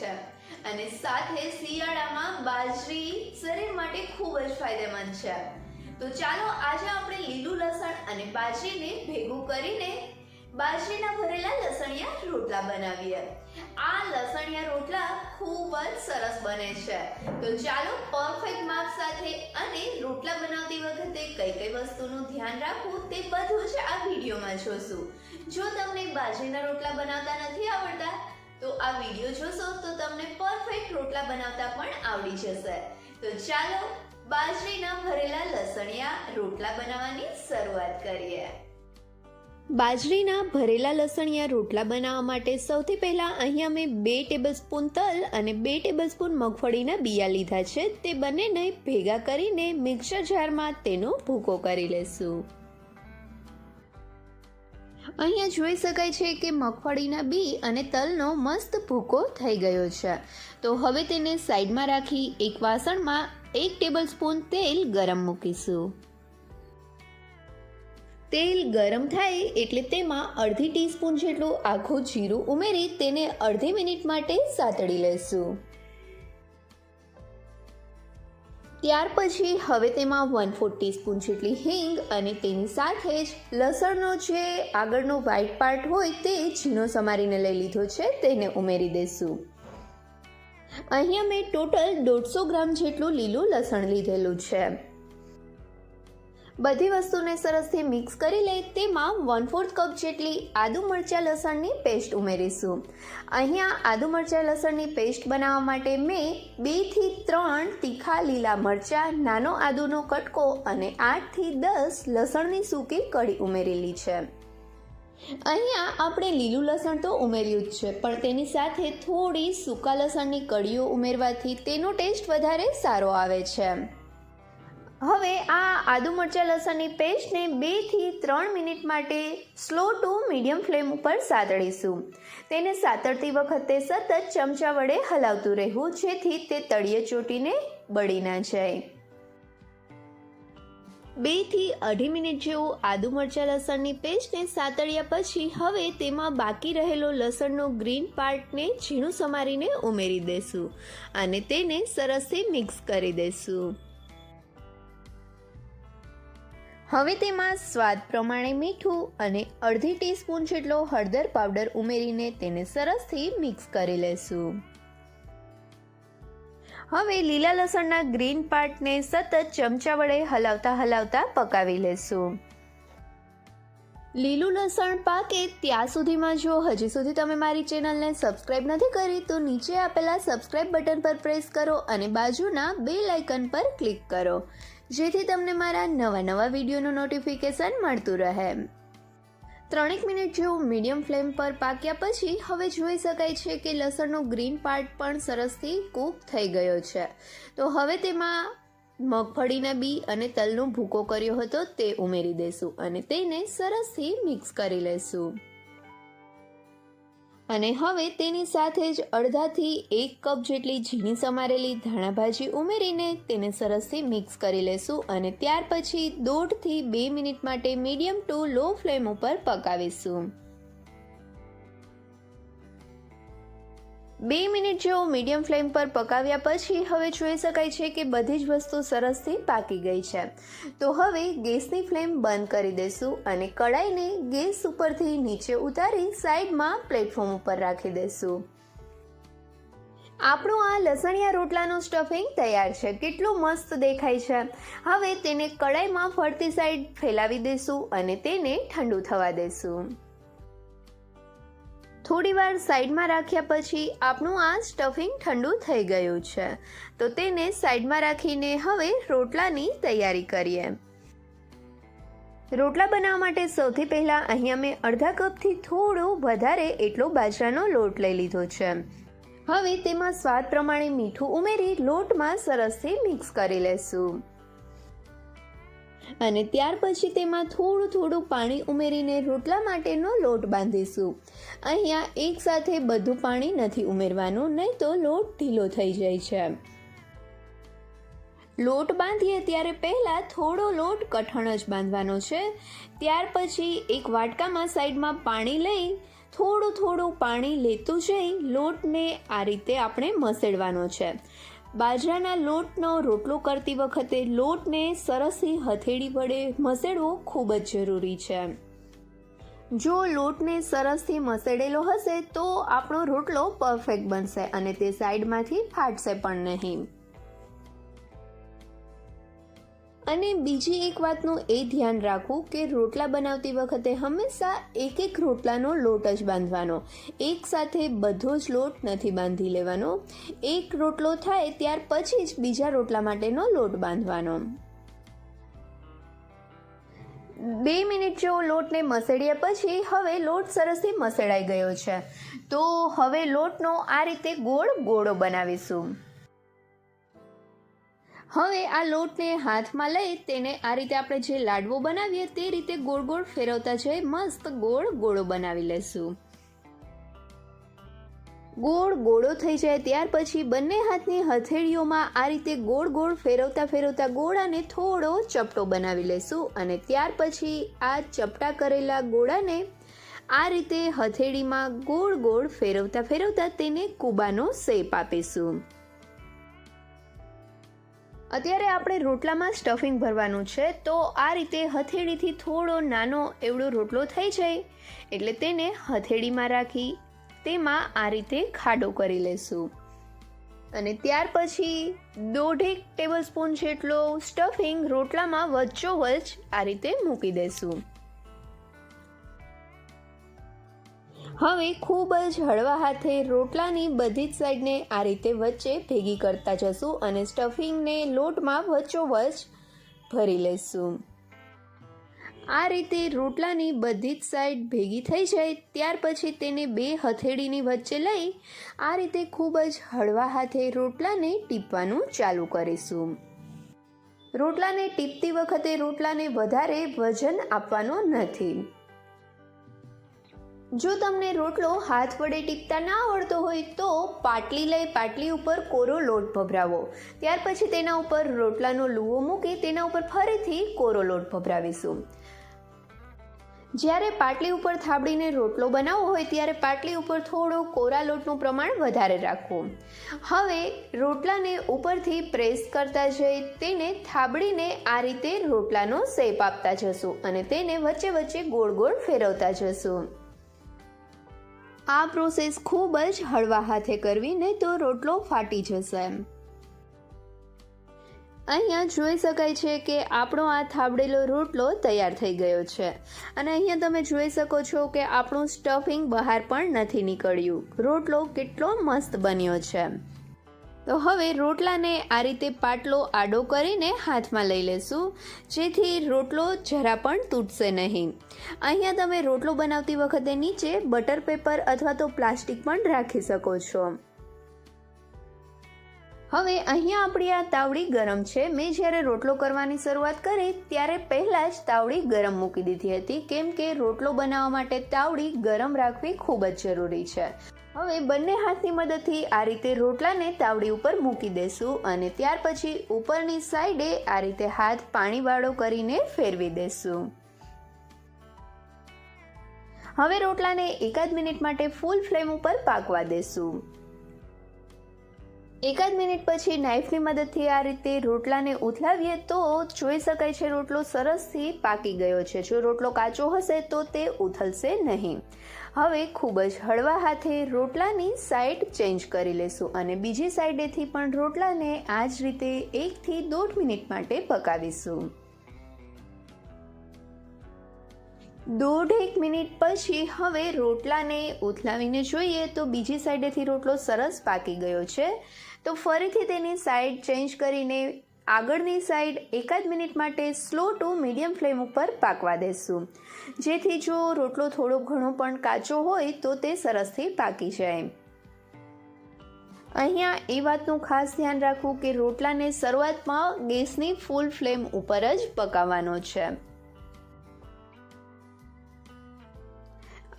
છે. અને સાથે શિયાળામાં બાજરી, શરીર માટે ખૂબ જ ફાયદેમંદ છે. તો ચાલો આજે આપણે લીલું લસણ અને બાજરીને ભેગું કરીને બાજરીના ભરેલા લસણિયા રોટલા બનાવીએ. આ લસણિયા રોટલા ખૂબ જ સરસ બને છે. તો ચાલો પરફેક્ટ માપ સાથે અને રોટલા બનાવતી વખતે કઈ કઈ વસ્તુનું ધ્યાન રાખવું તે બધું જ આ વિડીયોમાં જોશું. જો તમને બાજરીના રોટલા બનાવતા નથી આવડતા તો આ વીડિયો જોશો તો તમને પરફેક્ટ રોટલા બનાવતા પણ આવડી જશે. તો ચાલો બાજરીના ભરેલા લસણિયા રોટલા બનાવવાની શરૂઆત કરીએ. બાજરીના ભરેલા લસણિયા રોટલા બનાવવા માટે સૌથી પહેલાં અહીંયા મેં બે ટેબલસ્પૂન તલ અને બે ટેબલસ્પૂન મગફળીના બિયા લીધા છે. તે બંનેને ભેગા કરીને મિક્સર જારમાં તેનો ભૂકો કરી લેશું. અહીંયા જોઈ શકાય છે કે મગફળીના બી અને તલનો મસ્ત ભૂકો થઈ ગયો છે. તો હવે તેને સાઈડમાં રાખી એક વાસણમાં એક ટેબલસ્પૂન તેલ ગરમ મૂકીશું. તેલ ગરમ થાય એટલે તેમાં અડધી ટીસ્પૂન જેટલું આખું જીરું ઉમેરી તેને અડધી મિનિટ માટે સાતળી લેશું ત્યાર પછી હવે તેમાં વન ફોર ટીસ્પૂન જેટલી હિંગ અને તેની સાથે જ લસણનો જે આગળનો વ્હાઈટ પાર્ટ હોય તે ઝીણો સમારીને લઈ લીધો છે, તેને ઉમેરી દેશું અહીંયા મેં ટોટલ દોઢસો ગ્રામ જેટલું લીલું લસણ લીધેલું છે. બધી વસ્તુને સરસથી મિક્સ કરી લઈ તેમાં વન ફોર્થ કપ જેટલી આદુ મરચાં લસણની પેસ્ટ ઉમેરીશું. અહીંયા આદુ મરચાં લસણની પેસ્ટ બનાવવા માટે મેં બેથી ત્રણ તીખા લીલા મરચાં, નાનો આદુનો કટકો અને આઠથી દસ લસણની સૂકી કળી ઉમેરેલી છે. અહીંયા આપણે લીલું લસણ તો ઉમેર્યું જ છે, પણ તેની સાથે થોડી સૂકા લસણની કળીઓ ઉમેરવાથી તેનો ટેસ્ટ વધારે સારો આવે છે. હવે આ આદુ મરચાં લસણની પેસ્ટને બેથી ત્રણ મિનિટ માટે સ્લો ટુ મીડિયમ ફ્લેમ ઉપર સાતળીશું તેને સાતળતી વખતે સતત ચમચા વડે હલાવતું રહેવું, જેથી તે તળિયે ચોટીને બળી ના જાય. બેથી અઢી મિનિટ જેવું આદુ મરચાં લસણની પેસ્ટને સાતળ્યા પછી હવે તેમાં બાકી રહેલો લસણનો ગ્રીન પાર્ટને ઝીણું સમારીને ઉમેરી દેશું અને તેને સરસથી મિક્સ કરી દેશું. હવે તેમાં સ્વાદ પ્રમાણે મીઠું અને અડધી ટીસ્પૂન જેટલો હળદર પાવડર ઉમેરીને તેને સરસથી મિક્સ કરી લેશું. હવે લીલા લસણના ગ્રીન પાર્ટને સતત ચમચા વડે હલાવતા હલાવતા પકાવી લેશું. લીલું લસણ પાકે ત્યાં સુધીમાં જો હજી સુધી તમે મારી ચેનલને સબસ્ક્રાઇબ નથી કરી, તો નીચે આપેલા સબસ્ક્રાઇબ બટન પર પ્રેસ કરો અને બાજુના બે લાઇકન પર ક્લિક કરો. જેથી તમને મારા નવા નવા વિડીયોનું નોટિફિકેશન મળતું રહે. ત્રણેક મિનિટ જેવું મીડિયમ ફ્લેમ પર પાક્યા પછી હવે જોઈ શકાય છે કે લસણનો ગ્રીન પાર્ટ પણ સરસથી કૂક થઈ ગયો છે. તો હવે તેમાં મગફળીના બી અને તલનો ભૂકો કર્યો હતો તે ઉમેરી દેશું અને તેને સરસથી મિક્સ કરી લેશું. અને હવે તેની સાથે જ અડધાથી એક કપ જેટલી ઝીણી સમારેલી ધાણાભાજી ઉમેરીને તેને સરસથી મિક્સ કરી લેશું અને ત્યાર પછી દોઢથી બે મિનિટ માટે મીડિયમ ટુ લો ફ્લેમ ઉપર પકાવીશું. બે મિનિટ જેવો મીડિયમ ફ્લેમ પર પકાવ્યા પછી હવે જોઈ શકાય છે કે બધી જ વસ્તુ સરસથી પાકી ગઈ છે. તો હવે ગેસની ફ્લેમ બંધ કરી દઈશું અને કડાઈને ગેસ ઉપરથી નીચે ઉતારી સાઈડમાં પ્લેટફોર્મ ઉપર રાખી દઈશું આપણું આ લસણિયા રોટલાનું સ્ટફિંગ તૈયાર છે. કેટલું મસ્ત દેખાય છે. હવે તેને કડાઈમાં ફરતી સાઈડ ફેલાવી દઈશું અને તેને ઠંડુ થવા દઈશું થોડી વાર સાઈડમાં રાખ્યા પછી આપણું આ સ્ટફિંગ ઠંડુ થઈ ગયું છે. તો તેને સાઈડમાં રાખીને હવે રોટલાની તૈયારી કરીએ. રોટલા બનાવવા માટે સૌથી પહેલાં અહીંયા મેં અડધા કપથી થોડો વધારે એટલો બાજરાનો લોટ લઈ લીધો છે. હવે તેમાં સ્વાદ પ્રમાણે મીઠું ઉમેરી લોટમાં સરસથી મિક્સ કરી લેશું. અને ત્યાર પછી તેમાં થોડું થોડું પાણી ઉમેરીને રોટલા માટેનો લોટ બાંધીશું. અહીંયા એકસાથે બધું પાણી નથી ઉમેરવાનું, નહીં તો લોટ ઢીલો થઈ જાય છે. લોટ બાંધીએ ત્યારે પહેલાં થોડો લોટ કઠણ જ બાંધવાનો છે. ત્યાર પછી એક વાટકામાં સાઈડમાં પાણી લઈ થોડું થોડું પાણી લેતું જઈ લોટને આ રીતે આપણે મસેડવાનો છે. બાજરાના લોટનો રોટલો કરતી વખતે લોટને સરસથી હથેળી વડે મસેડવો ખૂબ જ જરૂરી છે. જો લોટને સરસથી મસેડેલો હશે તો આપણો રોટલો પરફેક્ટ બનશે અને તે સાઈડમાંથી ફાટશે પણ નહીં. અને બીજી એક વાતનું એ ધ્યાન રાખવું કે રોટલા બનાવતી વખતે હંમેશા એક એક રોટલાનો લોટ જ બાંધવાનો. એક સાથે બધો જ લોટ નથી બાંધી લેવાનો. એક રોટલો થાય ત્યાર પછી જ બીજા રોટલા માટેનો લોટ બાંધવાનો. બે મિનિટ જેવો લોટને મસળ્યા પછી હવે લોટ સરસથી મસળાઈ ગયો છે. તો હવે લોટનો આ રીતે ગોળ ગોળો બનાવીશું. હવે આ લોટને હાથમાં લઈ તેને આ રીતે આપણે જે લાડવો બનાવીએ તે રીતે ગોળ ગોળ ફેરવતા જઈ મસ્ત ગોળ ગોળો બનાવી લેશું. ગોળ ગોળો થઈ જાય ત્યાર પછી બંને હાથની હથેળીઓમાં આ રીતે ગોળ ગોળ ફેરવતા ફેરવતા ગોળાને થોડો ચપટો બનાવી લેશું અને ત્યાર પછી આ ચપટા કરેલા ગોળાને આ રીતે હથેળીમાં ગોળ ગોળ ફેરવતા ફેરવતા તેને કુબાનો શેપ આપીશું. અત્યારે આપણે રોટલામાં સ્ટફિંગ ભરવાનું છે, તો આ રીતે હથેળીથી થોડો નાનો એવડો રોટલો થઈ જાય, એટલે તેને હથેળીમાં રાખી, તેમાં આ રીતે ખાડો કરી લેશું. અને ત્યાર પછી દોઢેક ટેબલ સ્પૂન જેટલો સ્ટફિંગ રોટલામાં વચ્ચોવચ આ રીતે મૂકી દેશું. હવે ખૂબ જ હળવા હાથે રોટલાની બધી જ સાઈડને આ રીતે વચ્ચે ભેગી કરતા જશું અને સ્ટફિંગને લોટમાં વચ્ચોવચ ભરી લઈશું આ રીતે રોટલાની બધી જ સાઈડ ભેગી થઈ જાય, ત્યાર પછી તેને બે હથેળીની વચ્ચે લઈ આ રીતે ખૂબ જ હળવા હાથે રોટલાને ટીપવાનું ચાલુ કરીશું. રોટલાને ટીપતી વખતે રોટલાને વધારે વજન આપવાનો નથી. જો તમને રોટલો હાથ વડે ટીપતા ના આવડતો હોય તો પાટલી લઈ પાટલી ઉપર કોરો લોટ ભભરાવો. ત્યાર પછી તેના ઉપર રોટલાનો લુવો મૂકી તેના ઉપર ફરીથી કોરો લોટ ભભરાવીશું. જ્યારે પાટલી ઉપર થાબડીને રોટલો બનાવવો હોય ત્યારે પાટલી ઉપર થોડો કોરા લોટનું પ્રમાણ વધારે રાખવું. હવે રોટલાને ઉપરથી પ્રેસ કરતા જઈ તેને થાબડીને આ રીતે રોટલાનો શેપ આપતા જશું અને તેને વચ્ચે વચ્ચે ગોળ ગોળ ફેરવતા જશું. આ પ્રોસેસ ખૂબ જ હળવા હાથે કરવી, નહીં તો રોટલો ફાટી જશે. એમ અહીંયા જોઈ શકાય છે કે આપણો આ થાબડેલો રોટલો તૈયાર થઈ ગયો છે. અને અહીંયા તમે જોઈ શકો છો કે આપણું સ્ટફિંગ બહાર પણ નથી નીકળ્યું. રોટલો કેટલો મસ્ત બન્યો છે. તો હવે રોટલાને આ રીતે પાટલો આડો કરીને હાથમાં લઈ લેશું. જેથી રોટલો જરા પણ તૂટશે નહીં. અહીંયા તમે રોટલો બનાવતી વખતે નીચે બટર પેપર અથવા તો પ્લાસ્ટિક પણ રાખી શકો છો. હવે અહીંયા આપણી આ તાવડી ગરમ છે. મેં જ્યારે રોટલો કરવાની શરૂઆત કરી ત્યારે પહેલાં જ તાવડી ગરમ મૂકી દીધી હતી. કેમ કે રોટલો બનાવવા માટે તાવડી ગરમ રાખવી ખૂબ જ જરૂરી છે. હવે બંને હાથની મદદથી આ રીતે રોટલાને તાવડી ઉપર મૂકી દેશું અને ત્યાર પછી ઉપરની સાઈડે આ રીતે હાથ પાણીવાળો કરીને ફેરવી દેશું. હવે રોટલાને એકાદ મિનિટ માટે ફૂલ ફ્લેમ ઉપર પાકવા દેશું. એકાદ મિનિટ પછી નાઈફની મદદથી આ રીતે રોટલાને ઉથલાવીએ તો જોઈ શકાય છે રોટલો સરસથી પાકી ગયો છે. જો રોટલો કાચો હશે તો તે ઉથલશે નહીં. હવે ખૂબ જ હળવા હાથે રોટલાની સાઈડ ચેન્જ કરી લેશું અને બીજી સાઈડેથી પણ રોટલાને આ જ રીતે એકથી દોઢ મિનિટ માટે પકાવીશું. દોઢેક મિનિટ પછી હવે રોટલાને ઉથલાવીને જોઈએ તો બીજી સાઈડેથી રોટલો સરસ પાકી ગયો છે. તો ફરીથી તેની સાઈડ ચેન્જ કરીને આગળની સાઈડ એકાદ મિનિટ માટે સ્લો ટુ મીડિયમ ફ્લેમ ઉપર પાકવા દેશું. જેથી જો રોટલો થોડો ઘણો પણ કાચો હોય તો તે સરસથી પાકી જાય. અહીંયા એ વાતનું ખાસ ધ્યાન રાખવું કે રોટલાને શરૂઆતમાં ગેસની ફૂલ ફ્લેમ ઉપર જ પકાવવાનો છે.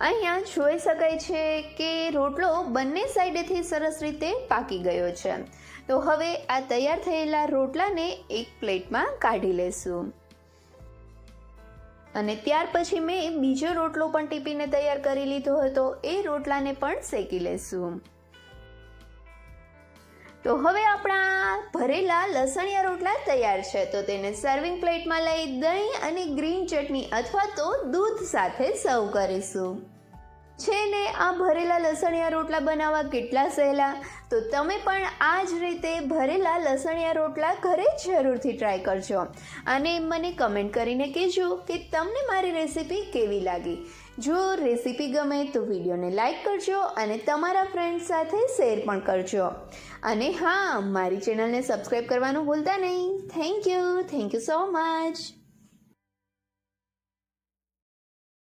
અહીંયા જોઈ શકાય છે કે રોટલો બંને સાઈડેથી સરસ રીતે પાકી ગયો છે. તો હવે આ તૈયાર થયેલા રોટલાને એક પ્લેટમાં કાઢી લેશું. અને ત્યાર પછી મેં બીજો રોટલો પણ ટીપીને તૈયાર કરી લીધો હતો. એ રોટલાને પણ શેકી લેશું. તો હવે આપણા ભરેલા લસણિયા રોટલા તૈયાર છે. તો તેને સર્વિંગ પ્લેટમાં લઈ દહીં અને ગ્રીન ચટણી અથવા તો દૂધ સાથે સર્વ કરીશું. છે ને આ ભરેલા લસણિયા રોટલા બનાવવા કેટલા સહેલા? તો તમે પણ આ જ રીતે ભરેલા લસણિયા રોટલા ઘરે જરૂરથી ટ્રાય કરજો. અને મને કમેન્ટ કરીને કહેજો કે તમને મારી રેસીપી કેવી લાગી? જો રેસીપી ગમે તો વિડીયોને લાઇક કરજો અને તમારા ફ્રેન્ડ્સ સાથે શેર પણ કરજો. અને હા, મારી ચેનલને સબસ્ક્રાઈબ કરવાનું ભૂલતા નહીં. Thank you thank you so much